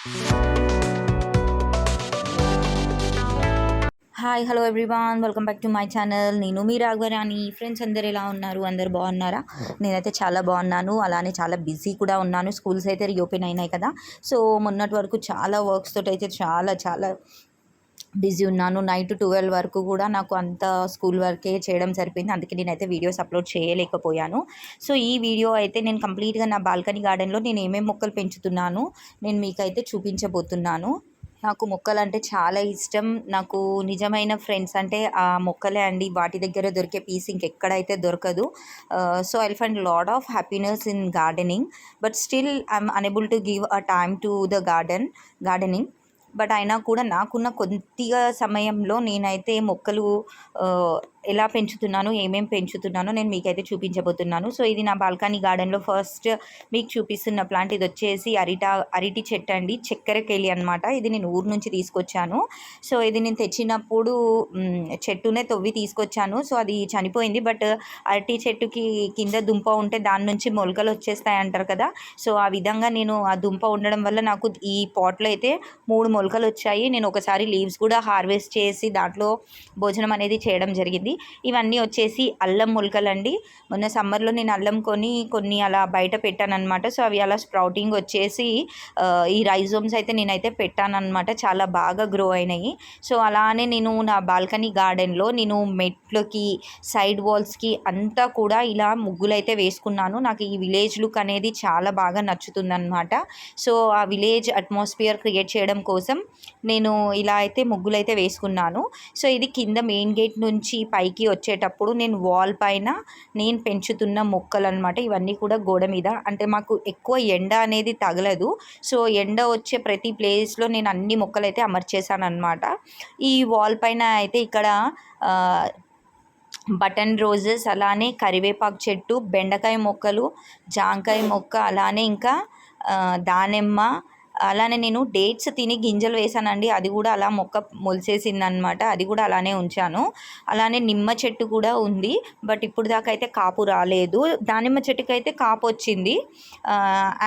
Hi hello everyone welcome back to my channel నేను మీ Raghavarani. Friends అందరు ఎలా ఉన్నారు? అందరు బాగున్నారా? నేనైతే చాలా బాగున్నాను. అలానే చాలా బిజీ కూడా ఉన్నాను. స్కూల్స్ అయితే రీఓపెన్ అయినాయి కదా. సో మొన్నటి వరకు చాలా వర్క్స్ తోటి అయితే చాలా చాలా బిజీ ఉన్నాను. నైట్ ట్వెల్వ్ వరకు కూడా నాకు అంత స్కూల్ వర్కే చేయడం సరిపోయింది. అందుకే నేనైతే వీడియోస్ అప్లోడ్ చేయలేకపోయాను. సో ఈ వీడియో అయితే నేను కంప్లీట్గా నా బాల్కనీ గార్డెన్లో నేను ఏమేమి మొక్కలు పెంచుతున్నాను నేను మీకైతే చూపించబోతున్నాను. నాకు మొక్కలు అంటే చాలా ఇష్టం. నాకు నిజమైన ఫ్రెండ్స్ అంటే ఆ మొక్కలే అండి. వాటి దగ్గర దొరికే పీస్ ఇంకెక్కడైతే దొరకదు. So I find lot of happiness in gardening. But still I'm unable to give a time to the garden gardening. But అయినా కూడా నాకున్న కొద్దిగా సమయంలో నేనైతే మొక్కలు ఎలా పెంచుతున్నాను ఏమేం పెంచుతున్నానో నేను మీకైతే చూపించబోతున్నాను. సో ఇది నా బాల్కనీ గార్డెన్లో ఫస్ట్ మీకు చూపిస్తున్న ప్లాంట్. ఇది వచ్చేసి అరిటా అరిటి చెట్టు అండి. చక్కెరకెళ్ళి అనమాట ఇది నేను ఊరు నుంచి తీసుకొచ్చాను. సో ఇది నేను తెచ్చినప్పుడు చెట్టునే తవ్వి తీసుకొచ్చాను. సో అది చనిపోయింది. బట్ అరటి చెట్టుకి కింద దుంప ఉంటే దాని నుంచి మొలకలు వచ్చేస్తాయి అంటారు కదా. సో ఆ విధంగా నేను ఆ దుంప ఉండడం వల్ల నాకు ఈ పాట్లో అయితే మూడు మొలకలు వచ్చాయి. నేను ఒకసారి లీవ్స్ కూడా హార్వెస్ట్ చేసి దాంట్లో భోజనం అనేది చేయడం జరిగింది. ఇవన్నీ వచ్చేసి అల్లం మొలకలు అండి మొన్న సమ్మర్లో నేను అల్లం కొని కొన్ని అలా బయట పెట్టాను అనమాట సో అవి అలా స్ప్రౌటింగ్ వచ్చేసి ఈ రైజోమ్స్ అయితే నేనైతే పెట్టాను చాలా బాగా గ్రో అయినాయి. సో అలానే నేను నా బాల్కనీ గార్డెన్లో నేను మెట్లకి సైడ్ వాల్స్కి అంతా కూడా ఇలా ముగ్గులైతే వేసుకున్నాను. నాకు ఈ విలేజ్ లుక్ అనేది చాలా బాగా నచ్చుతుందనమాట సో ఆ విలేజ్ అట్మాస్ఫియర్ క్రియేట్ చేయడం కోసం నేను ఇలా అయితే ముగ్గులైతే వేసుకున్నాను. సో ఇది కింద మెయిన్ గేట్ నుంచి పైకి వచ్చేటప్పుడు నేను వాల్ పైన నేను పెంచుతున్న మొక్కలు అనమాట ఇవన్నీ కూడా గోడ మీద. అంటే మాకు ఎక్కువ ఎండ అనేది తగలదు. సో ఎండ వచ్చే ప్రతి ప్లేస్లో నేను అన్ని మొక్కలు అయితే అమర్చేసాను అనమాట ఈ వాల్ పైన అయితే ఇక్కడ బటన్ రోజెస్ అలానే కరివేపాకు చెట్టు బెండకాయ మొక్కలు జాంకాయ మొక్క అలానే ఇంకా దానిమ్మ అలానే నేను డేట్స్ తిని గింజలు వేసానండి. అది కూడా అలా మొక్క మొలిసేసింది అనమాట అది కూడా అలానే ఉంచాను. అలానే నిమ్మ చెట్టు కూడా ఉంది. బట్ ఇప్పుడు దాకా అయితే కాపు రాలేదు. దానిమ్మ చెట్టుకి అయితే కాపు వచ్చింది.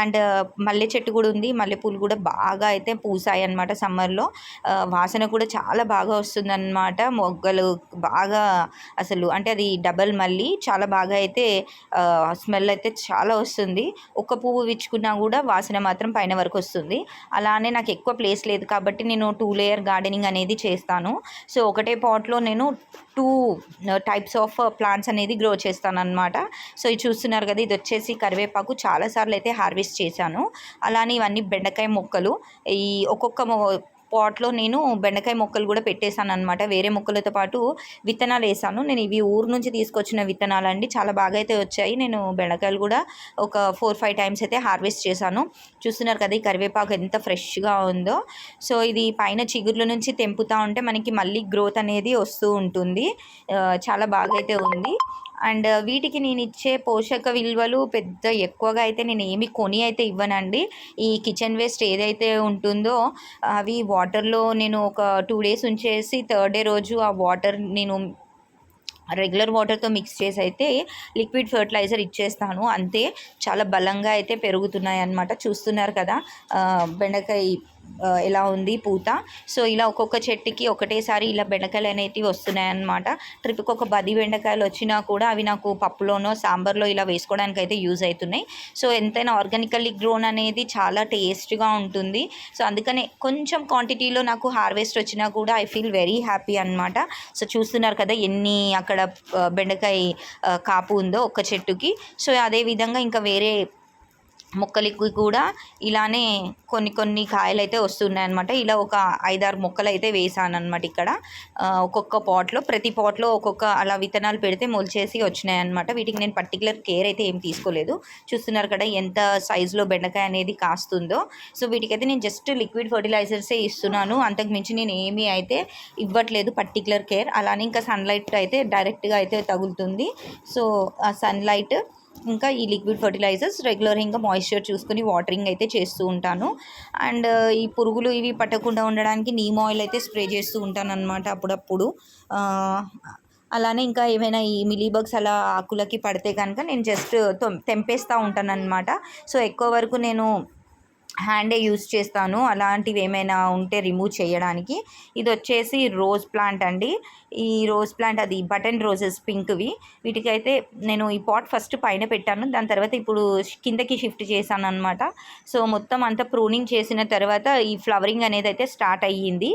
అండ్ మల్లె చెట్టు కూడా ఉంది. మల్లెపూలు కూడా బాగా అయితే పూసాయి అనమాట సమ్మర్లో వాసన కూడా చాలా బాగా వస్తుందన్నమాట. మొగ్గలు బాగా అసలు అంటే అది డబల్ మళ్ళీ చాలా బాగా అయితే స్మెల్ అయితే చాలా వస్తుంది. ఒక్క పువ్వు విచ్చుకున్నా కూడా వాసన మాత్రం పైన వరకు వస్తుంది. అలానే నాకు ఎక్కువ ప్లేస్ లేదు కాబట్టి నేను టూ లేయర్ గార్డెనింగ్ అనేది చేస్తాను. సో ఒకటే పాట్లో నేను టూ టైప్స్ ఆఫ్ ప్లాంట్స్ అనేది గ్రో చేస్తాను అనమాట సో ఇది చూస్తున్నారు కదా ఇది వచ్చేసి కరివేపాకు చాలాసార్లు అయితే హార్వెస్ట్ చేశాను. అలానే ఇవన్నీ బెండకాయ మొక్కలు. ఈ ఒక్కొక్క మొ- పాట్లో నేను బెండకాయ మొక్కలు కూడా పెట్టేశాను అనమాట వేరే మొక్కలతో పాటు విత్తనాలు వేసాను నేను ఇవి ఊరు నుంచి తీసుకొచ్చిన విత్తనాలు అండి. చాలా బాగా అయితే వచ్చాయి. నేను బెండకాయలు కూడా ఒక ఫోర్ ఫైవ్ టైమ్స్ అయితే హార్వెస్ట్ చేశాను. చూస్తున్నారు కదా ఈ కరివేపాకు ఎంత ఫ్రెష్గా ఉందో. సో ఇది పైన చిగుర్ల నుంచి తెంపుతా ఉంటే మనకి మళ్ళీ గ్రోత్ అనేది వస్తూ ఉంటుంది. చాలా బాగా అయితే ఉంది. అండ్ వీటికి నేను ఇచ్చే పోషక విలువలు పెద్ద ఎక్కువగా అయితే నేను ఏమి కొని అయితే ఇవ్వనండి. ఈ కిచెన్ వేస్ట్ ఏదైతే ఉంటుందో అవి వాటర్లో నేను ఒక టూ డేస్ ఉంచేసి థర్డ్ డే రోజు ఆ వాటర్ నేను రెగ్యులర్ వాటర్తో మిక్స్ చేసి అయితే లిక్విడ్ ఫర్టిలైజర్ ఇచ్చేస్తాను. అంతే చాలా బలంగా అయితే పెరుగుతున్నాయి అన్నమాట చూస్తున్నారు కదా బెండకాయ ఎలా ఉంది పూత. సో ఇలా ఒక్కొక్క చెట్టుకి ఒకటేసారి ఇలా బెండకాయలు అనేటివి వస్తున్నాయి అన్నమాట ట్రిప్కి ఒక పది బెండకాయలు వచ్చినా కూడా అవి నాకు పప్పులోనో సాంబార్లో ఇలా వేసుకోవడానికి అయితే యూజ్ అవుతున్నాయి. సో ఎంతైనా ఆర్గానికల్లీ గ్రోన్ అనేది చాలా టేస్ట్గా ఉంటుంది. సో అందుకనే కొంచెం క్వాంటిటీలో నాకు హార్వెస్ట్ వచ్చినా కూడా ఐ ఫీల్ వెరీ హ్యాపీ అన్నమాట. సో చూస్తున్నారు కదా ఎన్ని అక్కడ బెండకాయ కాపు ఉందో ఒక్క చెట్టుకి. సో అదే విధంగా ఇంకా వేరే మొక్కలకి కూడా ఇలానే కొన్ని కొన్ని కాయలు అయితే వస్తున్నాయి అనమాట ఇలా ఒక ఐదారు మొక్కలు అయితే వేసాను అనమాట ఇక్కడ ఒక్కొక్క పాట్లో ప్రతి పాట్లో ఒక్కొక్క అలా విత్తనాలు పెడితే మొలిచేసి వచ్చినాయి అనమాట వీటికి నేను పర్టికులర్ కేర్ అయితే ఏం తీసుకోలేదు. చూస్తున్నారు కదా ఎంత సైజులో బెండకాయ అనేది కాస్తుందో. సో వీటికైతే నేను జస్ట్ లిక్విడ్ ఫర్టిలైజర్సే ఇస్తున్నాను. అంతకు మించి నేను ఏమీ అయితే ఇవ్వట్లేదు పర్టికులర్ కేర్. అలానే ఇంకా సన్లైట్ అయితే డైరెక్ట్గా అయితే తగులుతుంది. సో ఆ సన్లైట్ ఇంకా ఈ లిక్విడ్ ఫర్టిలైజర్స్ రెగ్యులర్ ఇంకా మాయిశ్చర్ చూసుకొని వాటరింగ్ అయితే చేస్తూ ఉంటాను. అండ్ uh, ఈ పురుగులు ఇవి పట్టకుండా ఉండడానికి నీమ్ ఆయిల్ అయితే స్ప్రే చేస్తూ ఉంటాను అనమాట అప్పుడప్పుడు అలానే ఇంకా ఏమైనా ఈ మిలీబగ్స్ అలా ఆకులకి పడితే కనుక నేను జస్ట్ uh, తెంపేస్తూ ఉంటాను అనమాట సో ఎక్కువ వరకు నేను హ్యాండే యూస్ చేస్తాను. అలాంటివి ఏమైనా ఉంటే రిమూవ్ చేయడానికి. ఇది వచ్చేసి రోజ్ ప్లాంట్ అండి. ఈ రోజ్ ప్లాంట్ అది బటన్ రోజెస్ పింక్వి. వీటికైతే నేను ఈ పాట్ ఫస్ట్ పైన పెట్టాను. దాని తర్వాత ఇప్పుడు కిందకి షిఫ్ట్ చేశాను అనమాట సో మొత్తం అంతా ప్రూనింగ్ చేసిన తర్వాత ఈ ఫ్లవరింగ్ అనేది అయితే స్టార్ట్ అయ్యింది.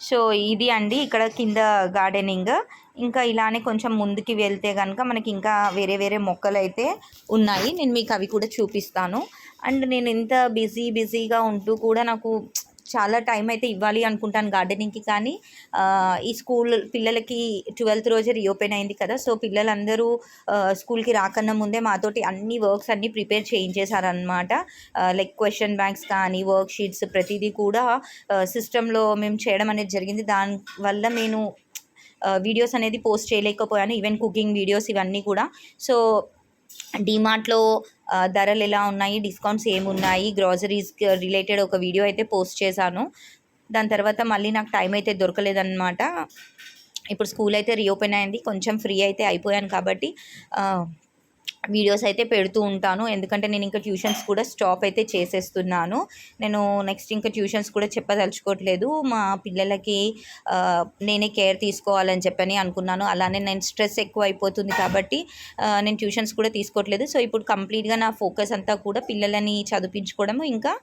సో ఇది అండి ఇక్కడ కింద గార్డెనింగ్. ఇంకా ఇలానే కొంచెం ముందుకి వెళ్తే కనుక మనకి ఇంకా వేరే వేరే మొక్కలు అయితే ఉన్నాయి. నేను మీకు అవి కూడా చూపిస్తాను. అండ్ నేను ఎంత బిజీ బిజీగా ఉంటూ కూడా నాకు చాలా టైం అయితే ఇవ్వాలి అనుకుంటాను గార్డెనింగ్కి. కానీ ఈ స్కూల్ పిల్లలకి ట్వెల్త్ రోజే రీఓపెన్ అయింది కదా. సో పిల్లలందరూ స్కూల్కి రాకన్నా ముందే మాతోటి అన్ని వర్క్స్ అన్నీ ప్రిపేర్ చేయించేశారనమాట లైక్ క్వశ్చన్ బ్యాంక్స్ కానీ వర్క్ షీట్స్ ప్రతిదీ కూడా సిస్టంలో మేము చేయడం అనేది జరిగింది. దానివల్ల నేను వీడియోస్ అనేది పోస్ట్ చేయలేకపోయాను ఈవెన్ కుకింగ్ వీడియోస్ ఇవన్నీ కూడా. సో డిమార్ట్లో ధరలు ఎలా ఉన్నాయి డిస్కౌంట్స్ ఏమున్నాయి గ్రాసరీస్ రిలేటెడ్ ఒక వీడియో అయితే పోస్ట్ చేశాను. దాని తర్వాత మళ్ళీ నాకు టైం అయితే దొరకలేదన్నమాట. ఇప్పుడు స్కూల్ అయితే రీఓపెన్ అయింది కొంచెం ఫ్రీ అయితే అయిపోయాను కాబట్టి వీడియోస్ అయితే పెడుతూ ఉంటాను. ఎందుకంటే నేను ఇంకా ట్యూషన్స్ కూడా స్టాప్ అయితే చేసేస్తున్నాను. నేను నెక్స్ట్ ఇంకా ట్యూషన్స్ కూడా చెప్పదలుచుకోవట్లేదు. మా పిల్లలకి నేనే కేర్ తీసుకోవాలని చెప్పని అనుకున్నాను. అలానే నేను స్ట్రెస్ ఎక్కువ అయిపోతుంది కాబట్టి నేను ట్యూషన్స్ కూడా తీసుకోవట్లేదు. సో ఇప్పుడు కంప్లీట్గా నా ఫోకస్ అంతా కూడా పిల్లలని చదివించుకోవడము ఇంకా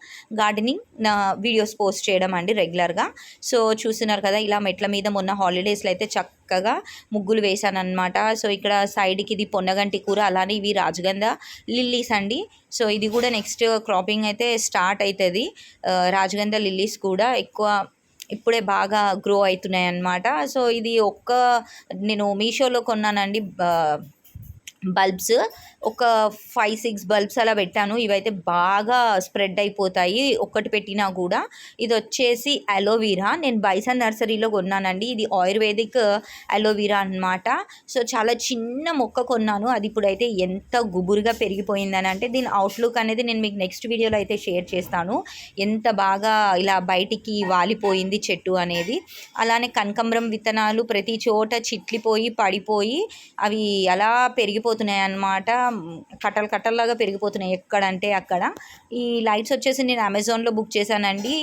గార్డెనింగ్ నా వీడియోస్ పోస్ట్ చేయడం అండి రెగ్యులర్గా. సో చూస్తున్నారు కదా ఇలా మెట్ల మీద మొన్న హాలిడేస్లో అయితే చక్క చక్కగా ముగ్గులు వేశాను అనమాట సో ఇక్కడ సైడ్కి ఇది పొన్నగంటి కూర అలానే ఇవి రాజగంధ లిల్లీస్ అండి. సో ఇది కూడా నెక్స్ట్ క్రాపింగ్ అయితే స్టార్ట్ అవుతుంది రాజగంధ లిల్లీస్ కూడా ఎక్కువ ఇప్పుడే బాగా గ్రో అవుతున్నాయి అన్నమాట సో ఇది ఒక్క నేను మీషోలో కొన్నానండి. బల్బ్స్. ఒక ఫైవ్ సిక్స్ బల్బ్స్ అలా పెట్టాను. ఇవైతే బాగా స్ప్రెడ్ అయిపోతాయి. ఒక్కటి పెట్టినా కూడా. ఇది వచ్చేసి అలోవీరా నేను బైసన్ నర్సరీలో కొన్నానండి. ఇది ఆయుర్వేదిక్ అలోవీరా అన్నమాట. సో చాలా చిన్న మొక్క కొన్నాను. అది ఇప్పుడైతే ఎంత గుబురుగా పెరిగిపోయిందని అంటే దీని అవుట్లుక్ అనేది నేను మీకు నెక్స్ట్ వీడియోలో అయితే షేర్ చేస్తాను. ఎంత బాగా ఇలా బయటికి వాలిపోయింది చెట్టు అనేది. అలానే కనకంబరం విత్తనాలు ప్రతి చోట చిట్లిపోయి పడిపోయి అవి అలా పెరిగిపోతున్నాయి అన్నమాట కట్టలు కట్టల్లాగా పెరిగిపోతున్నాయి ఎక్కడంటే అక్కడ. ఈ లైట్స్ వచ్చేసి నేను అమెజాన్లో బుక్ చేశానండి.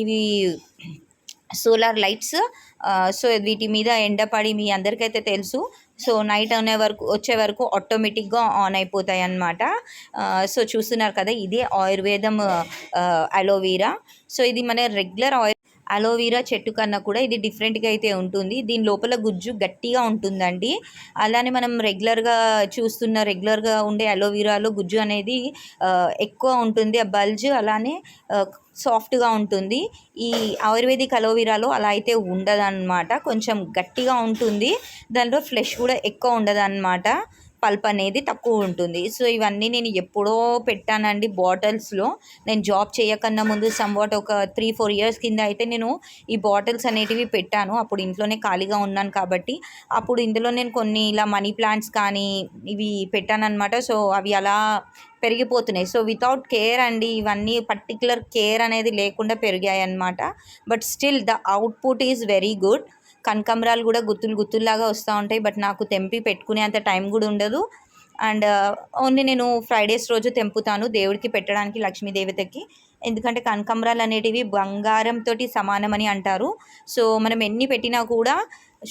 ఇవి సోలార్ లైట్స్. సో వీటి మీద ఎండపడి మీ అందరికైతే తెలుసు. సో నైట్ అనే వరకు వచ్చే వరకు ఆటోమేటిక్గా ఆన్ అయిపోతాయి అన్నమాట సో చూస్తున్నారు కదా ఇదే ఆయుర్వేదం అలోవీరా. సో ఇది మన రెగ్యులర్ ఆయిల్ అలోవీరా చెట్టు కన్నా కూడా ఇది డిఫరెంట్గా అయితే ఉంటుంది. దీని లోపల గుజ్జు గట్టిగా ఉంటుందండి. అలానే మనం రెగ్యులర్గా చూస్తున్న రెగ్యులర్గా ఉండే అలోవీరాలో గుజ్జు అనేది ఎక్కువ ఉంటుంది. ఆ బల్జ్ అలానే సాఫ్ట్గా ఉంటుంది. ఈ ఆయుర్వేదిక్ అలోవీరాలో అలా అయితే ఉండదన్నమాట. కొంచెం గట్టిగా ఉంటుంది. దానిలో ఫ్లెష్ కూడా ఎక్కువ ఉండదన్నమాట. పల్ప్ అనేది తక్కువ ఉంటుంది. సో ఇవన్నీ నేను ఎప్పుడో పెట్టానండి బాటిల్స్లో. నేను జాబ్ చేయకన్నా ముందు సమ్వాట్ ఒక త్రీ ఫోర్ ఇయర్స్ కింద అయితే నేను ఈ బాటిల్స్ అనేటివి పెట్టాను. అప్పుడు ఇంట్లోనే ఖాళీగా ఉన్నాను కాబట్టి. అప్పుడు ఇందులో నేను కొన్ని ఇలా మనీ ప్లాంట్స్ కానీ ఇవి పెట్టానమాట సో అవి అలా పెరిగిపోతున్నాయి. సో వితౌట్ కేర్ అండి ఇవన్నీ పర్టికులర్ కేర్ అనేది లేకుండా పెరిగాయి అన్నమాట but still the output is very good. కనకంబరాలు కూడా గుత్తులు గుత్తుల్లాగా వస్తూ ఉంటాయి బట్ నాకు తెంపి పెట్టుకునే అంత టైం కూడా ఉండదు. అండ్ ఓన్లీ నేను ఫ్రైడేస్ రోజు తెంపుతాను దేవుడికి పెట్టడానికి లక్ష్మీ దేవతకి ఎందుకంటే కనకంబరాలు అనేటివి బంగారంతో సమానమని అంటారు. సో మనం ఎన్ని పెట్టినా కూడా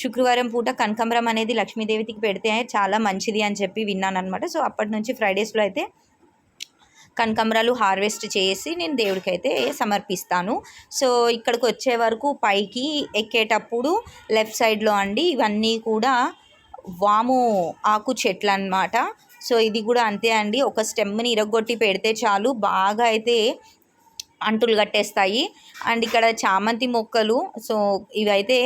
శుక్రవారం పూట కనకంబరం అనేది లక్ష్మీదేవికి పెడితే చాలా మంచిది అని చెప్పి విన్నాను అనమాట సో అప్పటి నుంచి ఫ్రైడేస్లో అయితే కనకంబరాలు హార్వెస్ట్ చేసి నేను దేవుడికి అయితే సమర్పిస్తాను. సో ఇక్కడికి వచ్చే వరకు పైకి ఎక్కేటప్పుడు లెఫ్ట్ సైడ్లో అండి ఇవన్నీ కూడా వాము ఆకు చెట్లు అన్నమాట సో ఇది కూడా అంతే అండి. ఒక స్టెమ్ని ఇరగొట్టి పెడితే చాలు బాగా అయితే అంటులు కట్టేస్తాయి. అండ్ ఇక్కడ చామంతి మొక్కలు సో ఇవైతే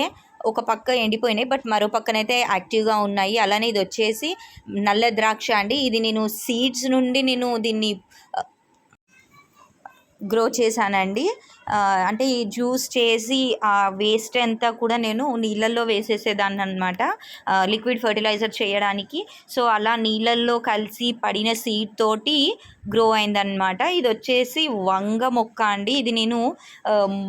ఒక పక్క ఎండిపోయినాయి బట్ మరో పక్కనైతే యాక్టివ్గా ఉన్నాయి. అలానే ఇది వచ్చేసి నల్ల ద్రాక్ష అండి. ఇది నేను సీడ్స్ నుండి నేను దీన్ని గ్రో చేశానండి. అంటే ఈ జ్యూస్ చేసి ఆ వేస్ట్ అంతా కూడా నేను నీళ్ళల్లో వేసేసేదాన్ని అనమాట లిక్విడ్ ఫర్టిలైజర్ చేయడానికి. సో అలా నీళ్ళల్లో కలిసి పడిన సీడ్ తోటి గ్రో అయిందనమాట ఇది వచ్చేసి వంగ మొక్క అండి. ఇది నేను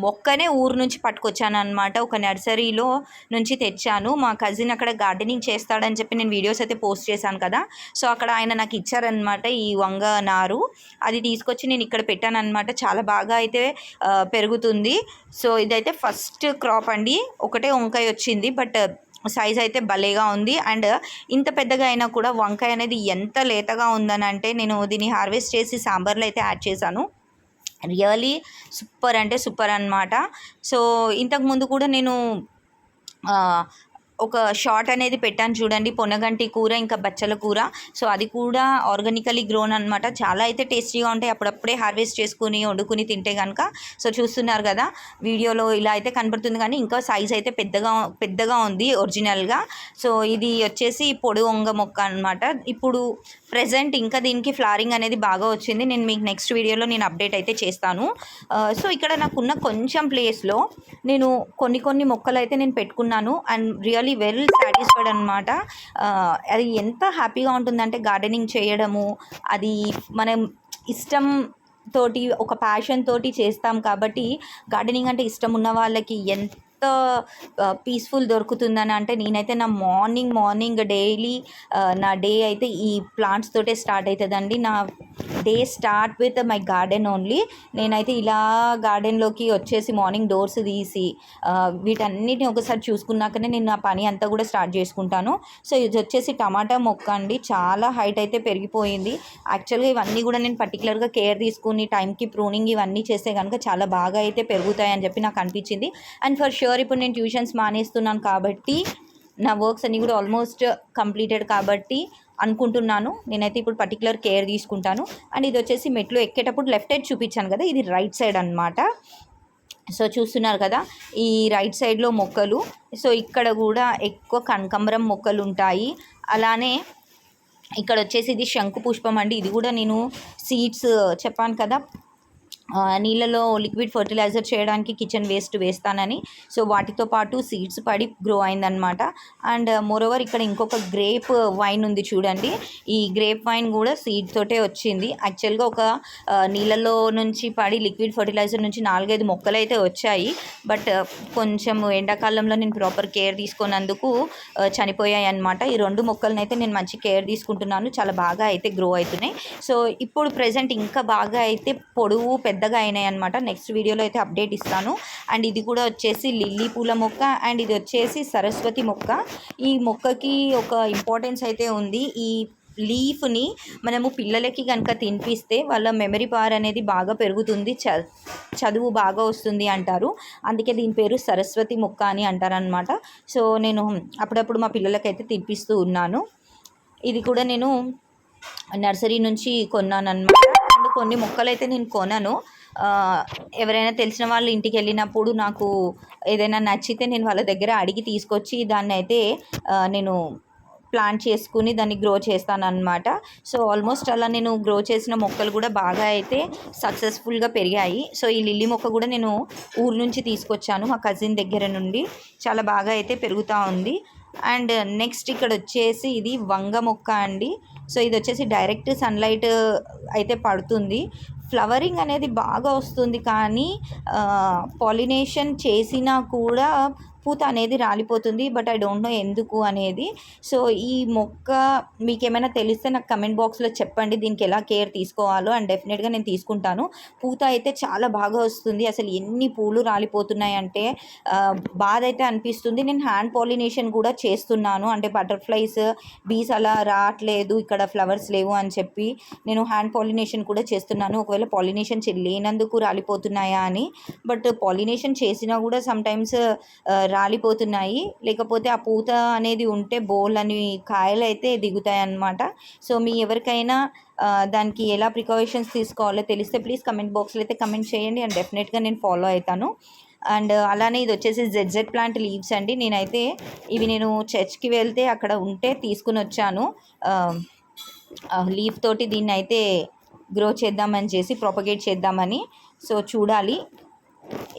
మొక్కనే ఊరు నుంచి పట్టుకొచ్చాను అనమాట ఒక నర్సరీలో నుంచి తెచ్చాను. మా కజిన్ అక్కడ గార్డెనింగ్ చేస్తాడని చెప్పి నేను వీడియోస్ అయితే పోస్ట్ చేశాను కదా. సో అక్కడ ఆయన నాకు ఇచ్చారనమాట ఈ వంగ నారు. అది తీసుకొచ్చి నేను ఇక్కడ పెట్టాను అనమాట చాలా బాగా అయితే పెరుగుతుంది. సో ఇదైతే ఫస్ట్ క్రాప్ అండి. ఒకటే వంకాయ వచ్చింది. బట్ సైజ్ అయితే భలేగా ఉంది. అండ్ ఇంత పెద్దగా అయినా కూడా వంకాయ అనేది ఎంత లేతగా ఉందని అంటే నేను దీన్ని హార్వెస్ట్ చేసి సాంబార్లో అయితే యాడ్ చేశాను. రియలీ సూపర్ అంటే సూపర్ అనమాట సో ఇంతకుముందు కూడా నేను ఒక షార్ట్ అనేది పెట్టాను చూడండి. పొనగంటి కూర ఇంకా బచ్చల కూర. సో అది కూడా ఆర్గానికలీ గ్రోన్ అనమాట చాలా అయితే టేస్టీగా ఉంటాయి. అప్పుడప్పుడే హార్వెస్ట్ చేసుకుని వండుకుని తింటే కనుక సో చూస్తున్నారు కదా వీడియోలో ఇలా అయితే కనబడుతుంది కానీ ఇంకా సైజ్ అయితే పెద్దగా పెద్దగా ఉంది ఒరిజినల్గా సో ఇది వచ్చేసి పొడి వంగ మొక్క అనమాట ఇప్పుడు ప్రజెంట్ ఇంకా దీనికి ఫ్లారింగ్ అనేది బాగా వచ్చింది. నేను మీకు నెక్స్ట్ వీడియోలో నేను అప్డేట్ అయితే చేస్తాను. సో ఇక్కడ నాకున్న కొంచెం ప్లేస్లో నేను కొన్ని కొన్ని మొక్కలు అయితే నేను పెట్టుకున్నాను. అండ్ రియల్ వెల్ సాటిస్ఫైడ్ అనమాట అది ఎంత హ్యాపీగా ఉంటుందంటే గార్డెనింగ్ చేయడము అది మనం ఇష్టం తోటి ఒక ప్యాషన్ తోటి చేస్తాం కాబట్టి గార్డెనింగ్ అంటే ఇష్టం ఉన్న వాళ్ళకి ఎంత పీస్ఫుల్ దొరుకుతుందని అంటే నేనైతే నా మార్నింగ్ మార్నింగ్ డైలీ నా డే అయితే ఈ ప్లాంట్స్ తోటే స్టార్ట్ అవుతుందండి నా day start with my garden only నేనైతే ఇలా గార్డెన్లోకి వచ్చేసి మార్నింగ్ డోర్స్ తీసి వీటన్నిటిని ఒకసారి చూసుకున్నాకనే నేను నా పని అంతా కూడా స్టార్ట్ చేసుకుంటాను. సో ఇది వచ్చేసి టమాటా మొక్క అండి. చాలా హైట్ అయితే పెరిగిపోయింది. యాక్చువల్గా ఇవన్నీ కూడా నేను పర్టికులర్గా కేర్ తీసుకుని టైంకి ప్రూనింగ్ ఇవన్నీ చేస్తే కనుక చాలా బాగా అయితే పెరుగుతాయని చెప్పి నాకు అనిపించింది. అండ్ ఫర్ షూర్ ఇప్పుడు నేను ట్యూషన్స్ మానేస్తున్నాను కాబట్టి నా వర్క్స్ అన్నీ కూడా ఆల్మోస్ట్ కంప్లీటెడ్ కాబట్టి అనుకుంటున్నాను. నేనైతే ఇప్పుడు పర్టికులర్ కేర్ తీసుకుంటాను. అండ్ ఇది వచ్చేసి మెట్లు ఎక్కేటప్పుడు లెఫ్ట్ సైడ్ చూపించాను కదా ఇది రైట్ సైడ్ అనమాట సో చూస్తున్నారు కదా ఈ రైట్ సైడ్లో మొక్కలు. సో ఇక్కడ కూడా ఎక్కువ కనకంబరం మొక్కలు ఉంటాయి. అలానే ఇక్కడ వచ్చేసి ఇది శంకు పుష్పం అండి. ఇది కూడా నేను సీడ్స్ చెప్పాను కదా నీళ్ళలో లిక్విడ్ ఫర్టిలైజర్ చేయడానికి కిచెన్ వేస్ట్ వేస్తానని. సో వాటితో పాటు సీడ్స్ పడి గ్రో అయిందనమాట అండ్ మోరోవర్ ఇక్కడ ఇంకొక గ్రేప్ వైన్ ఉంది చూడండి. ఈ గ్రేప్ వైన్ కూడా సీడ్ తోటే వచ్చింది. యాక్చువల్గా ఒక నీళ్ళలో నుంచి పడి లిక్విడ్ ఫర్టిలైజర్ నుంచి నాలుగైదు మొక్కలు అయితే వచ్చాయి. బట్ కొంచెం ఎండాకాలంలో నేను ప్రాపర్ కేర్ తీసుకున్నందుకు చనిపోయాయి అనమాట ఈ రెండు మొక్కలను అయితే నేను మంచి కేర్ తీసుకుంటున్నాను. చాలా బాగా అయితే గ్రో అవుతున్నాయి. సో ఇప్పుడు ప్రజెంట్ ఇంకా బాగా అయితే పొడవు పెద్ద పెద్దగా అయినాయి అనమాట నెక్స్ట్ వీడియోలో అయితే అప్డేట్ ఇస్తాను. అండ్ ఇది కూడా వచ్చేసి లిల్లీ పూల మొక్క అండ్ ఇది వచ్చేసి సరస్వతి మొక్క. ఈ మొక్కకి ఒక ఇంపార్టెన్స్ అయితే ఉంది. ఈ లీఫ్ని మనము పిల్లలకి కనుక తినిపిస్తే వాళ్ళ మెమరీ పవర్ అనేది బాగా పెరుగుతుంది. చ చదువు బాగా వస్తుంది అంటారు. అందుకే దీని పేరు సరస్వతి మొక్క అని అంటారనమాట సో నేను అప్పుడప్పుడు మా పిల్లలకైతే తినిపిస్తూ ఉన్నాను. ఇది కూడా నేను నర్సరీ నుంచి కొన్నాను అనమాట కొన్ని మొక్కలు అయితే నేను కొనను. ఎవరైనా తెలిసిన వాళ్ళు ఇంటికి వెళ్ళినప్పుడు నాకు ఏదైనా నచ్చితే నేను వాళ్ళ దగ్గర అడిగి తీసుకొచ్చి దాన్ని అయితే నేను ప్లాంట్ చేసుకుని దాన్ని గ్రో చేస్తాను సో ఆల్మోస్ట్ అలా నేను గ్రో చేసిన మొక్కలు కూడా బాగా అయితే సక్సెస్ఫుల్గా పెరిగాయి. సో ఈ లిల్లీ మొక్క కూడా నేను ఊరు నుంచి తీసుకొచ్చాను మా కజిన్ దగ్గర నుండి. చాలా బాగా అయితే పెరుగుతూ ఉంది. అండ్ నెక్స్ట్ ఇక్కడ వచ్చేసి ఇది వంగ మొక్క అండి. సో ఇది వచ్చేసి డైరెక్ట్ సన్లైట్ అయితే పడుతుంది. ఫ్లవరింగ్ అనేది బాగా వస్తుంది కానీ పాలినేషన్ చేసినా కూడా పూత అనేది రాలిపోతుంది బట్ ఐ డోంట్ నో ఎందుకు అనేది. సో ఈ మొక్క మీకు ఏమైనా తెలిస్తే నాకు కమెంట్ బాక్స్లో చెప్పండి దీనికి ఎలా కేర్ తీసుకోవాలో అండ్ డెఫినెట్గా నేను తీసుకుంటాను. పూత అయితే చాలా బాగా వస్తుంది. అసలు ఎన్ని పూలు రాలిపోతున్నాయి అంటే బాధ అయితే అనిపిస్తుంది. నేను హ్యాండ్ పాలినేషన్ కూడా చేస్తున్నాను. అంటే బటర్ఫ్లైస్ బీస్ అలా రావట్లేదు ఇక్కడ ఫ్లవర్స్ లేవు అని చెప్పి నేను హ్యాండ్ పాలినేషన్ కూడా చేస్తున్నాను. ఒకవేళ పాలినేషన్ లేనందుకు రాలిపోతున్నాయా అని. బట్ పాలినేషన్ చేసినా కూడా సమ్టైమ్స్ రాలిపోతున్నాయి. లేకపోతే ఆ పూత అనేది ఉంటే బోల్ అని కాయలు అయితే దిగుతాయి అన్నమాట సో మీ ఎవరికైనా దానికి ఎలా ప్రికాషన్స్ తీసుకోవాలో తెలిస్తే ప్లీజ్ కమెంట్ బాక్స్లో అయితే కమెంట్ చేయండి. అండ్ డెఫినెట్గా నేను ఫాలో అవుతాను. అండ్ అలానే ఇది వచ్చేసి జెడ్జెడ్ ప్లాంట్ లీవ్స్ అండి. నేనైతే ఇవి నేను చర్చ్కి వెళ్తే అక్కడ ఉంటే తీసుకుని వచ్చాను. లీఫ్ తోటి దీన్ని అయితే గ్రో చేద్దామని చేసి ప్రొపగేట్ చేద్దామని. సో చూడాలి.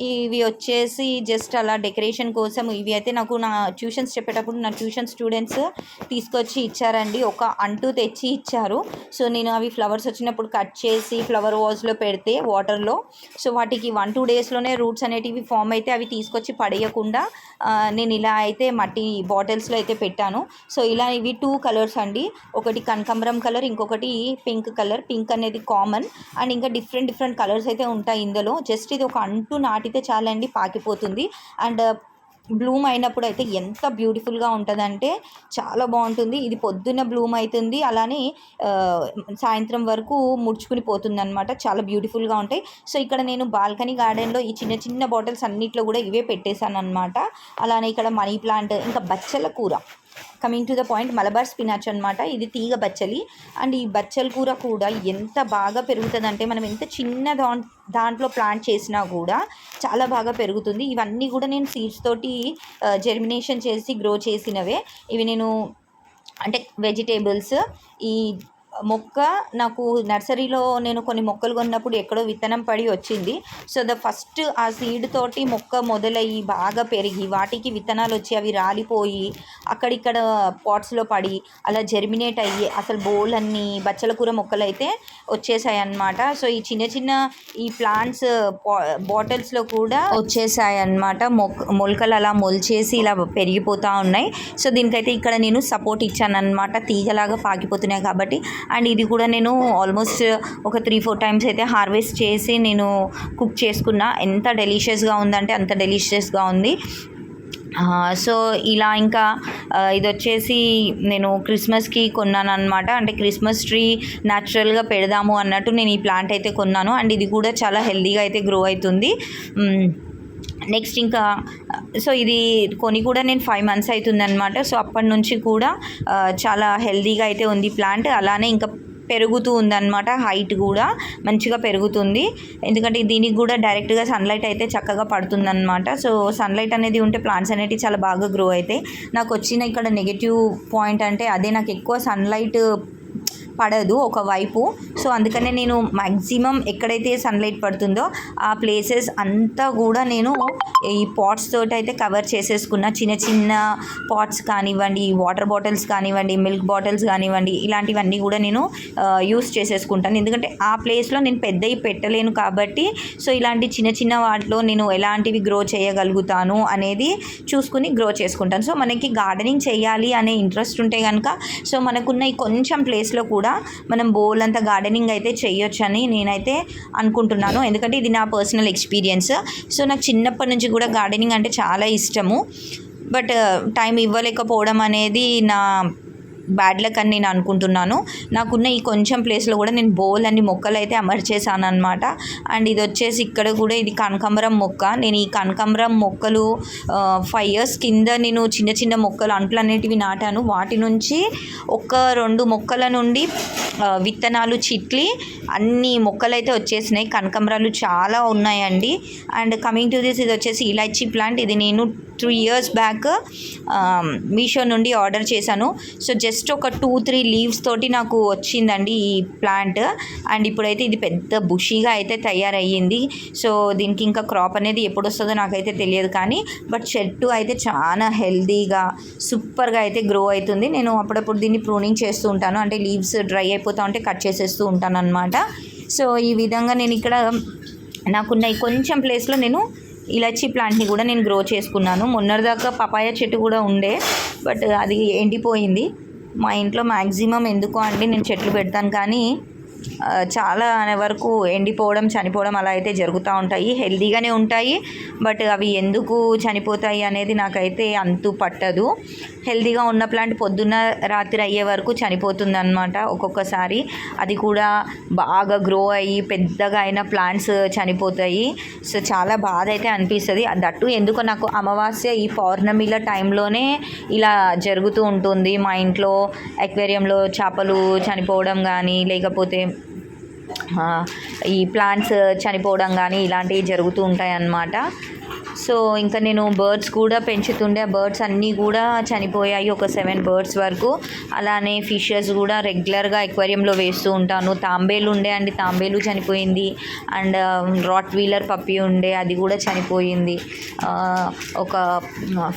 ఇవి వచ్చేసి జస్ట్ అలా డెకరేషన్ కోసం ఇవి అయితే నాకు నా ట్యూషన్స్ చెప్పేటప్పుడు నా ట్యూషన్ స్టూడెంట్స్ తీసుకొచ్చి ఇచ్చారండి. ఒక అంటూ తెచ్చి ఇచ్చారు. సో నేను అవి ఫ్లవర్స్ వచ్చినప్పుడు కట్ చేసి ఫ్లవర్ వాజ్లో పెడితే వాటర్లో సో వాటికి వన్ టూ డేస్లోనే రూట్స్ అనేటివి ఫామ్ అయితే అవి తీసుకొచ్చి పడేయకుండా నేను ఇలా అయితే మట్టి బాటిల్స్లో అయితే పెట్టాను. సో ఇలా ఇవి టూ కలర్స్ అండి. ఒకటి కనకంబరం కలర్ ఇంకొకటి పింక్ కలర్ పింక్ అనేది కామన్ అండ్ ఇంకా డిఫరెంట్ డిఫరెంట్ కలర్స్ అయితే ఉంటాయి ఇందులో. జస్ట్ ఇది ఒక అంటూ నాటితే చాలండి పాకిపోతుంది. అండ్ బ్లూమ్ అయినప్పుడు అయితే ఎంత బ్యూటిఫుల్గా ఉంటుందంటే చాలా బాగుంటుంది. ఇది పొద్దున్న బ్లూమ్ అవుతుంది అలానే సాయంత్రం వరకు ముడుచుకుని పోతుంది అనమాట చాలా బ్యూటిఫుల్గా ఉంటాయి. సో ఇక్కడ నేను బాల్కనీ గార్డెన్లో ఈ చిన్న చిన్న బాటిల్స్ అన్నిట్లో కూడా ఇవే పెట్టేశాను అనమాట అలానే ఇక్కడ మనీ ప్లాంట్ ఇంకా బచ్చల కూర. Coming to the point Malabar spinach అనమాట ఇది తీగ బచ్చలి. అండ్ ఈ బచ్చల కూర కూడా ఎంత బాగా పెరుగుతుందంటే మనం ఎంత చిన్న దా దాంట్లో ప్లాంట్ చేసినా కూడా చాలా బాగా పెరుగుతుంది. ఇవన్నీ కూడా నేను సీడ్స్ తోటి జెర్మినేషన్ చేసి గ్రో చేసినవే. ఇవి నేను అంటే వెజిటేబుల్స్ ఈ మొక్క నాకు నర్సరీలో నేను కొన్ని మొక్కలు కొన్నప్పుడు ఎక్కడో విత్తనం పడి వచ్చింది. సో ద ఫస్ట్ ఆ సీడ్ తోటి మొక్క మొదలయ్యి బాగా పెరిగి వాటికి విత్తనాలు వచ్చి అవి రాలిపోయి అక్కడిక్కడ పాట్స్లో పడి అలా జెర్మినేట్ అయ్యి అసలు బోల్ అన్ని బచ్చల కూర మొక్కలు అయితే వచ్చేసాయి అన్నమాట సో ఈ చిన్న చిన్న ఈ ప్లాంట్స్ బాటిల్స్లో కూడా వచ్చేసాయి అన్నమాట మొక్క మొలకలు అలా మొలిచేసి ఇలా పెరిగిపోతూ ఉన్నాయి. సో దీనికైతే ఇక్కడ నేను సపోర్ట్ ఇచ్చాను అనమాట తీగలాగా పాకిపోతున్నాయి కాబట్టి అండ్ ఇది కూడా నేను ఆల్మోస్ట్ ఒక త్రీ ఫోర్ టైమ్స్ అయితే హార్వెస్ట్ చేసి నేను కుక్ చేసుకున్నా. ఎంత డెలిషియస్గా ఉందంటే అంత డెలిషియస్గా ఉంది. సో ఇలా ఇంకా ఇది వచ్చేసి నేను క్రిస్మస్కి కొన్నాను అనమాట అంటే క్రిస్మస్ ట్రీ న్యాచురల్గా పెడదాము అన్నట్టు నేను ఈ ప్లాంట్ అయితే కొన్నాను. అండ్ ఇది కూడా చాలా హెల్దీగా అయితే గ్రో అవుతుంది. నెక్స్ట్ ఇంకా సో ఇది కొని కూడా నేను ఫైవ్ మంత్స్ అవుతుందనమాట సో అప్పటి నుంచి కూడా చాలా హెల్దీగా అయితే ఉంది ప్లాంట్ అలానే ఇంకా పెరుగుతూ ఉందన్నమాట హైట్ కూడా మంచిగా పెరుగుతుంది. ఎందుకంటే దీనికి కూడా డైరెక్ట్గా సన్లైట్ అయితే చక్కగా పడుతుందన్నమాట. సో సన్లైట్ అనేది ఉంటే ప్లాంట్స్ అనేవి చాలా బాగా గ్రో అవుతాయి. నాకు వచ్చిన ఇక్కడ నెగిటివ్ పాయింట్ అంటే అదే నాకు ఎక్కువ సన్లైట్ పడదు ఒకవైపు సో అందుకనే నేను మ్యాక్సిమం ఎక్కడైతే సన్లైట్ పడుతుందో ఆ ప్లేసెస్ అంతా కూడా నేను ఈ పాట్స్ తోటి అయితే కవర్ చేసేసుకున్న. చిన్న చిన్న పాట్స్ కానివ్వండి వాటర్ బాటిల్స్ కానివ్వండి మిల్క్ బాటిల్స్ కానివ్వండి ఇలాంటివన్నీ కూడా నేను యూస్ చేసేసుకుంటాను. ఎందుకంటే ఆ ప్లేస్లో నేను పెద్దవి పెట్టలేను కాబట్టి సో ఇలాంటి చిన్న చిన్న వాటిలో నేను ఎలాంటివి గ్రో చేయగలుగుతాను అనేది చూసుకుని గ్రో చేసుకుంటాను. సో మనకి గార్డెనింగ్ చేయాలి అనే ఇంట్రెస్ట్ ఉంటే కనుక సో మనకున్న ఈ కొంచెం ప్లేస్లో కూడా మనం బోల్ అంత గార్డెనింగ్ అయితే చేయొచ్చని నేనైతే అనుకుంటున్నాను. ఎందుకంటే ఇది నా పర్సనల్ ఎక్స్పీరియన్స్ సో నాకు చిన్నప్పటి నుంచి కూడా గార్డెనింగ్ అంటే చాలా ఇష్టము. బట్ టైం uh, ఇవ్వలేకపోవడం అనేది నా బ్యాడ్ లక్ అని నేను అనుకుంటున్నాను. నాకున్న ఈ కొంచెం ప్లేస్లో కూడా నేను బోల్ అన్ని మొక్కలు అయితే అమర్చేసాను అనమాట అండ్ ఇది వచ్చేసి ఇక్కడ కూడా ఇది కనకాంబరం మొక్క. నేను ఈ కనకాంబరం మొక్కలు ఫైవ్ ఇయర్స్ కింద నేను చిన్న చిన్న మొక్కలు అంట్లు అనేటివి నాటాను. వాటి నుంచి ఒక రెండు మొక్కల నుండి విత్తనాలు చిట్లి అన్ని మొక్కలు అయితే వచ్చేసినాయి. కనకాంబరాలు చాలా ఉన్నాయండి. అండ్ కమింగ్ టు దిస్ ఇది వచ్చేసి ఇలాచీ ప్లాంట్ ఇది నేను త్రీ ఇయర్స్ బ్యాక్ మీషో నుండి ఆర్డర్ చేశాను. సో జస్ట్ ఒక టూ త్రీ లీవ్స్ తోటి నాకు వచ్చిందండి ఈ ప్లాంట్. అండ్ ఇప్పుడైతే ఇది పెద్ద బుషీగా అయితే తయారయ్యింది. సో దీనికి ఇంకా క్రాప్ అనేది ఎప్పుడు వస్తుందో నాకైతే తెలియదు కానీ బట్ చెట్టు అయితే చాలా హెల్దీగా సూపర్గా అయితే గ్రో అవుతుంది నేను అప్పుడప్పుడు దీన్ని ప్రూనింగ్ చేస్తూ ఉంటాను. అంటే లీవ్స్ డ్రై అయిపోతూ ఉంటే కట్ చేసేస్తూ ఉంటాను అనమాట సో ఈ విధంగా నేను ఇక్కడ నాకున్న ఈ కొంచెం ప్లేస్లో నేను ఇలాచీ ప్లాంట్ని కూడా నేను గ్రో చేసుకున్నాను. మొన్నటిదాకా పపాయ చెట్టు కూడా ఉండే బట్ అది ఎండిపోయింది. మా ఇంట్లో మ్యాక్సిమం ఎందుకో అండి? నేను చెట్లు పెడతాను కానీ చాలా వరకు ఎండిపోవడం చనిపోవడం అలా అయితే జరుగుతూ ఉంటాయి. హెల్దీగానే ఉంటాయి బట్ అవి ఎందుకు చనిపోతాయి అనేది నాకైతే అంతు పట్టదు. హెల్దీగా ఉన్న ప్లాంట్ పొద్దున్న రాత్రి అయ్యే వరకు చనిపోతుంది అనమాట ఒక్కొక్కసారి. అది కూడా బాగా గ్రో అయ్యి పెద్దగా అయిన ప్లాంట్స్ చనిపోతాయి. సో చాలా బాధ అయితే అనిపిస్తుంది. దట్టు ఎందుకో నాకు అమావాస్య ఈ పౌర్ణమిల టైంలోనే ఇలా జరుగుతూ ఉంటుంది. మా ఇంట్లో అక్వేరియంలో చేపలు చనిపోవడం కానీ లేకపోతే ఈ ప్లాంట్స్ చనిపోవడం కానీ ఇలాంటివి జరుగుతూ ఉంటాయి అన్నమాట సో ఇంకా నేను బర్డ్స్ కూడా పెంచుతుండే. ఆ బర్డ్స్ అన్నీ కూడా చనిపోయాయి ఒక సెవెన్ బర్డ్స్ వరకు. అలానే ఫిషెస్ కూడా రెగ్యులర్గా ఎక్వేరియంలో వేస్తూ ఉంటాను. తాంబేలు ఉండే అండి. తాంబేలు చనిపోయింది. అండ్ రాట్ వీలర్ పప్పి ఉండే. అది కూడా చనిపోయింది. ఒక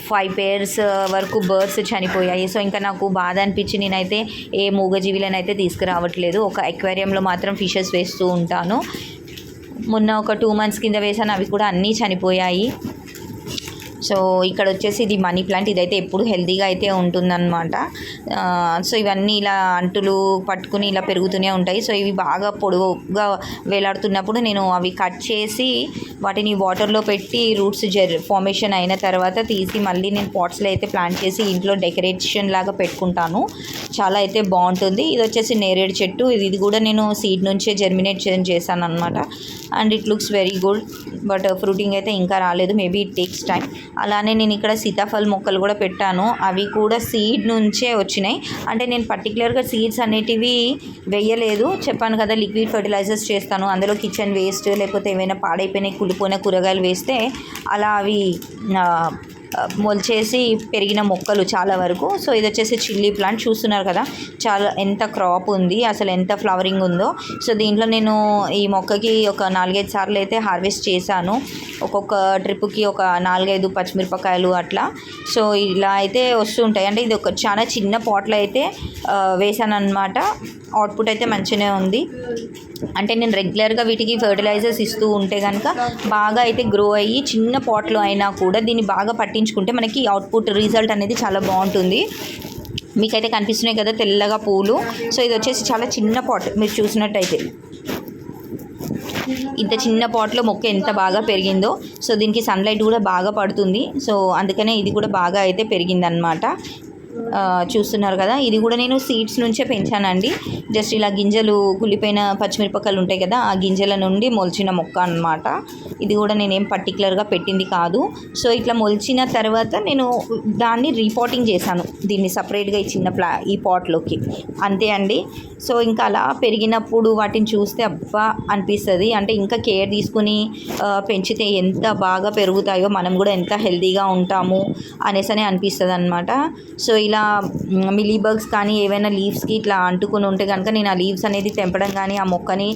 ఫైవ్ పేర్స్ వరకు బర్డ్స్ చనిపోయాయి. సో ఇంకా నాకు బాధ అనిపించి నేనైతే ఏ మూగజీవిలనైతే తీసుకురావట్లేదు. ఒక ఎక్వేరియంలో మాత్రం ఫిషెస్ వేస్తూ ఉంటాను. మొన్న ఒక టూ మంత్స్ కింద వేసాను. అవి కూడా అన్నీ చనిపోయాయి. సో ఇక్కడ వచ్చేసి ఇది మనీ ప్లాంట్. ఇదైతే ఎప్పుడు హెల్తీగా అయితే ఉంటుందన్నమాట. సో ఇవన్నీ ఇలా అంటులు పట్టుకుని ఇలా పెరుగుతూనే ఉంటాయి. సో ఇవి బాగా పొడవుగా వేలాడుతున్నప్పుడు నేను అవి కట్ చేసి వాటిని వాటర్లో పెట్టి రూట్స్ జర్ ఫార్మేషన్ అయిన తర్వాత తీసి మళ్ళీ నేను పాట్స్లో అయితే ప్లాంట్ చేసి ఇంట్లో డెకరేషన్ లాగా పెట్టుకుంటాను. చాలా అయితే బాగుంటుంది. ఇది వచ్చేసి నేరేడు చెట్టు. ఇది ఇది కూడా నేను సీడ్ నుంచే జర్మినేట్ చేశాను అనమాట and it looks very good. But fruiting అయితే ఇంకా రాలేదు. మేబీ ఇట్ టేక్స్ టైం అలానే నేను ఇక్కడ సీతాఫల్ మొక్కలు కూడా పెట్టాను. అవి కూడా సీడ్ నుంచే వచ్చినాయి. అంటే నేను పర్టికులర్గా సీడ్స్ అనేటివి వేయలేదు. చెప్పాను కదా లిక్విడ్ ఫర్టిలైజర్స్ చేస్తాను. అందులో కిచెన్ వేస్ట్ లేకపోతే ఏమైనా పాడైపోయిన కులిపోయిన కూరగాయలు వేస్తే అలా అవి మొలిచేసి పెరిగిన మొక్కలు చాలా వరకు. సో ఇది వచ్చేసి చిల్లీ ప్లాంట్ చూస్తున్నారు కదా. చాలా ఎంత క్రాప్ ఉంది అసలు ఎంత ఫ్లవరింగ్ ఉందో. సో దీంట్లో నేను ఈ మొక్కకి ఒక నాలుగైదు సార్లు అయితే హార్వెస్ట్ చేశాను. ఒక్కొక్క ట్రిప్కి ఒక నాలుగైదు పచ్చిమిరపకాయలు అట్లా. సో ఇలా అయితే వస్తుంటాయి అంటే ఇది ఒక చాలా చిన్న పాట్లో అయితే వేసాను అనమాట అవుట్పుట్ అయితే మంచిగానే ఉంది. అంటే నేను రెగ్యులర్గా వీటికి ఫర్టిలైజర్స్ ఇస్తూ ఉంటే కనుక బాగా అయితే గ్రో అయ్యి చిన్న పాట్లో అయినా కూడా దీన్ని బాగా పట్టించుకుంటే మనకి అవుట్పుట్ రిజల్ట్ అనేది చాలా బాగుంటుంది. మీకైతే కనిపిస్తున్నాయి కదా తెల్లగా పూలు. సో ఇది వచ్చేసి చాలా చిన్న పాట్ మీరు చూసినట్టయితే. ఇంత చిన్న పాట్లో మొక్క ఎంత బాగా పెరిగిందో సో దీనికి సన్లైట్ కూడా బాగా పడుతుంది. సో అందుకనే ఇది కూడా బాగా అయితే పెరిగిందనమాట చూస్తున్నారు కదా. ఇది కూడా నేను సీడ్స్ నుంచే పెంచానండి. జస్ట్ ఇలా గింజలు కుళ్ళిపోయిన పచ్చిమిరపకాయలు ఉంటాయి కదా ఆ గింజల నుండి మొలిచిన మొక్క అన్నమాట. ఇది కూడా నేనేం పర్టికులర్గా పెట్టింది కాదు. సో ఇట్లా మొలిచిన తర్వాత నేను దాన్ని రీపాటింగ్ చేశాను. దీన్ని సపరేట్గా ఈ చిన్న ప్లా ఈ పాట్లోకి అంతే అండి. సో ఇంకా అలా పెరిగినప్పుడు వాటిని చూస్తే అబ్బా అనిపిస్తుంది. అంటే ఇంకా కేర్ తీసుకుని పెంచితే ఎంత బాగా పెరుగుతాయో మనం కూడా ఎంత హెల్తీగా ఉంటాము అనేసనే అనిపిస్తుంది అనమాట సో ఇలా మిలీ బగ్స్ కానీ ఏవైనా లీవ్స్కి ఇట్లా అంటుకుని ఉంటే కనుక నేను ఆ లీవ్స్ అనేది తెంపడం కానీ ఆ మొక్కని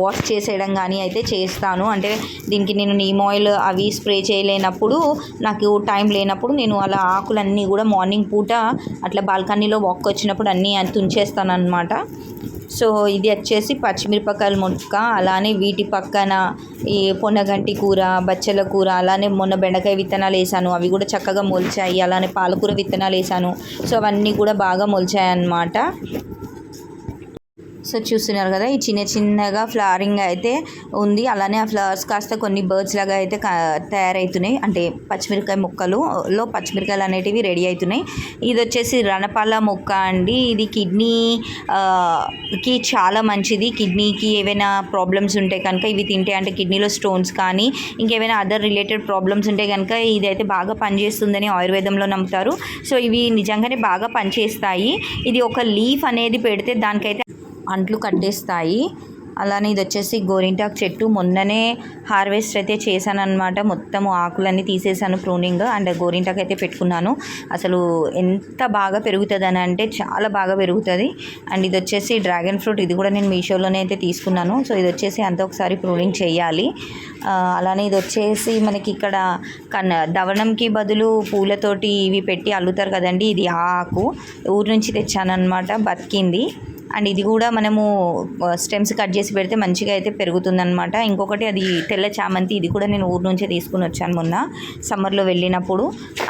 వాష్ చేసేయడం కానీ అయితే చేస్తాను. అంటే దీనికి నేను నీమ్ ఆయిల్ అవి స్ప్రే చేయలేనప్పుడు నాకు టైం లేనప్పుడు నేను అలా ఆకులన్నీ కూడా మార్నింగ్ పూట అట్లా బాల్కనీలో వాక్ వచ్చినప్పుడు అన్నీ తుంచేస్తాను అనమాట సో ఇది వచ్చేసి పచ్చిమిరపకాయల మొక్క అలానే వీటి పక్కన ఈ పొన్నగంటి కూర బచ్చల కూర అలానే మొన్న బెండకాయ విత్తనాలు వేసాను. అవి కూడా చక్కగా మొలిచాయి. అలానే పాలకూర విత్తనాలు వేసాను. సో అవన్నీ కూడా బాగా మొలిచాయి అన్నమాట సో చూస్తున్నారు కదా ఈ చిన్న చిన్నగా ఫ్లవరింగ్ అయితే ఉంది. అలానే ఆ ఫ్లవర్స్ కాస్త కొన్ని బర్డ్స్ లాగా అయితే తయారవుతున్నాయి. అంటే పచ్చిమిరకాయ మొక్కలు లో పచ్చిమిరకాయలు అనేటివి రెడీ అవుతున్నాయి. ఇది వచ్చేసి రణపాల మొక్క అండి. ఇది కిడ్నీ కి చాలా మంచిది. కిడ్నీకి ఏవైనా ప్రాబ్లమ్స్ ఉంటే కనుక ఇవి తింటే అంటే కిడ్నీలో స్టోన్స్ కానీ ఇంకేమైనా అదర్ రిలేటెడ్ ప్రాబ్లమ్స్ ఉంటే కనుక ఇదైతే బాగా పనిచేస్తుందని ఆయుర్వేదంలో నమ్ముతారు. సో ఇవి నిజంగానే బాగా పనిచేస్తాయి. ఇది ఒక లీఫ్ అనేది పెడితే దానికైతే అంట్లు కట్టేస్తాయి. అలానే ఇది వచ్చేసి గోరింటాకు చెట్టు. మొన్ననే హార్వెస్ట్ అయితే చేశాను అనమాట మొత్తం ఆకులన్నీ తీసేసాను ప్రూనింగ్ అండ్ గోరింటాకు అయితే పెట్టుకున్నాను. అసలు ఎంత బాగా పెరుగుతుంది అని అంటే చాలా బాగా పెరుగుతుంది. అండ్ ఇది వచ్చేసి డ్రాగన్ ఫ్రూట్. ఇది కూడా నేను మీషోలోనే అయితే తీసుకున్నాను. సో ఇది వచ్చేసి అంత ఒకసారి ప్రూనింగ్ చేయాలి. అలానే ఇది వచ్చేసి మనకి ఇక్కడ కన్ దవనంకి బదులు పూలతోటి ఇవి పెట్టి అల్లుతారు కదండి. ఇది ఆ ఆకు. ఊరు నుంచి తెచ్చానమాట బతికింది. అండ్ ఇది కూడా మనము స్టెమ్స్ కట్ చేసి పెడితే మంచిగా అయితే పెరుగుతుందనమాట ఇంకొకటి అది తెల్ల చామంతి ఇది కూడా నేను ఊరు నుంచే తీసుకుని వచ్చాను మొన్న సమ్మర్లో వెళ్ళినప్పుడు.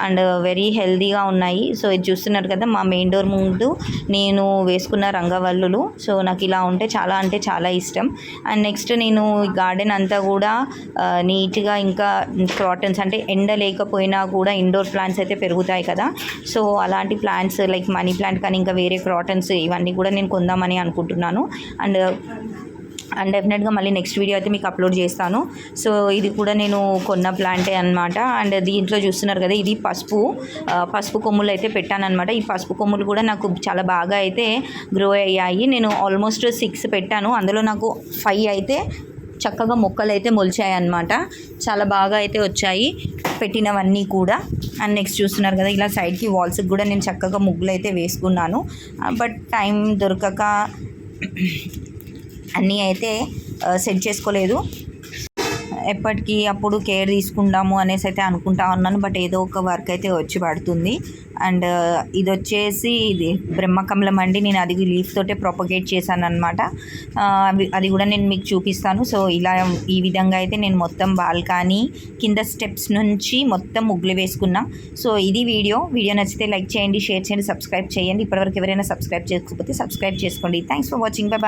అండ్ వెరీ హెల్దీగా ఉన్నాయి. సో ఇది చూస్తున్నారు కదా మా మెయిన్ డోర్ ముందు నేను వేసుకున్న రంగవల్లులు. సో నాకు ఇలా ఉంటే చాలా అంటే చాలా ఇష్టం. అండ్ నెక్స్ట్ నేను ఈ గార్డెన్ అంతా కూడా నీట్గా ఇంకా క్రాటన్స్ అంటే ఎండ లేకపోయినా కూడా ఇండోర్ ప్లాంట్స్ అయితే పెరుగుతాయి కదా. సో అలాంటి ప్లాంట్స్ లైక్ మనీ ప్లాంట్ కానీ ఇంకా వేరే క్రాటన్స్ ఇవన్నీ కూడా నేను కొందామని అనుకుంటున్నాను. అండ్ అండ్ డెఫినెట్గా మళ్ళీ నెక్స్ట్ వీడియో అయితే మీకు అప్లోడ్ చేస్తాను. సో ఇది కూడా నేను కొన్న ప్లాంటే అనమాట అండ్ దీంట్లో చూస్తున్నారు కదా ఇది పసుపు. పసుపు కొమ్ములు అయితే పెట్టానమాట ఈ పసుపు కొమ్ములు కూడా నాకు చాలా బాగా అయితే గ్రో అయ్యాయి. నేను ఆల్మోస్ట్ సిక్స్ పెట్టాను. అందులో నాకు ఫైవ్ అయితే చక్కగా మొక్కలు అయితే మొలిచాయి అన్నమాట చాలా బాగా అయితే వచ్చాయి. పెట్టినవన్నీ కూడా. అండ్ నెక్స్ట్ చూస్తున్నారు కదా ఇలా సైడ్కి వాల్స్కి కూడా నేను చక్కగా ముగ్గులు అయితే వేసుకున్నాను బట్ టైం దొరకక అన్నీ అయితే సెట్ చేసుకోలేదు. ఎప్పటికీ అప్పుడు కేర్ తీసుకుందాము అనేసి అయితే అనుకుంటా ఉన్నాను. బట్ ఏదో ఒక వర్క్ అయితే వచ్చి పడుతుంది. అండ్ ఇది వచ్చేసి ఇది బ్రహ్మకమలం అండి. నేను అది లీఫ్ తోటే ప్రొపగేట్ చేశాను అనమాట అది కూడా నేను మీకు చూపిస్తాను. సో ఇలా ఈ విధంగా అయితే నేను మొత్తం బాల్కనీ కింద స్టెప్స్ నుంచి మొత్తం ముగ్గులు వేసుకున్నా. సో ఇది వీడియో. వీడియో నచ్చితే లైక్ చేయండి షేర్ చేయండి సబ్స్క్రైబ్ చేయండి. ఇప్పటివరకు ఎవరైనా సబ్స్క్రైబ్ చేసుకోకపోతే సబ్స్క్రైబ్ చేసుకోండి. Thanks for watching. బై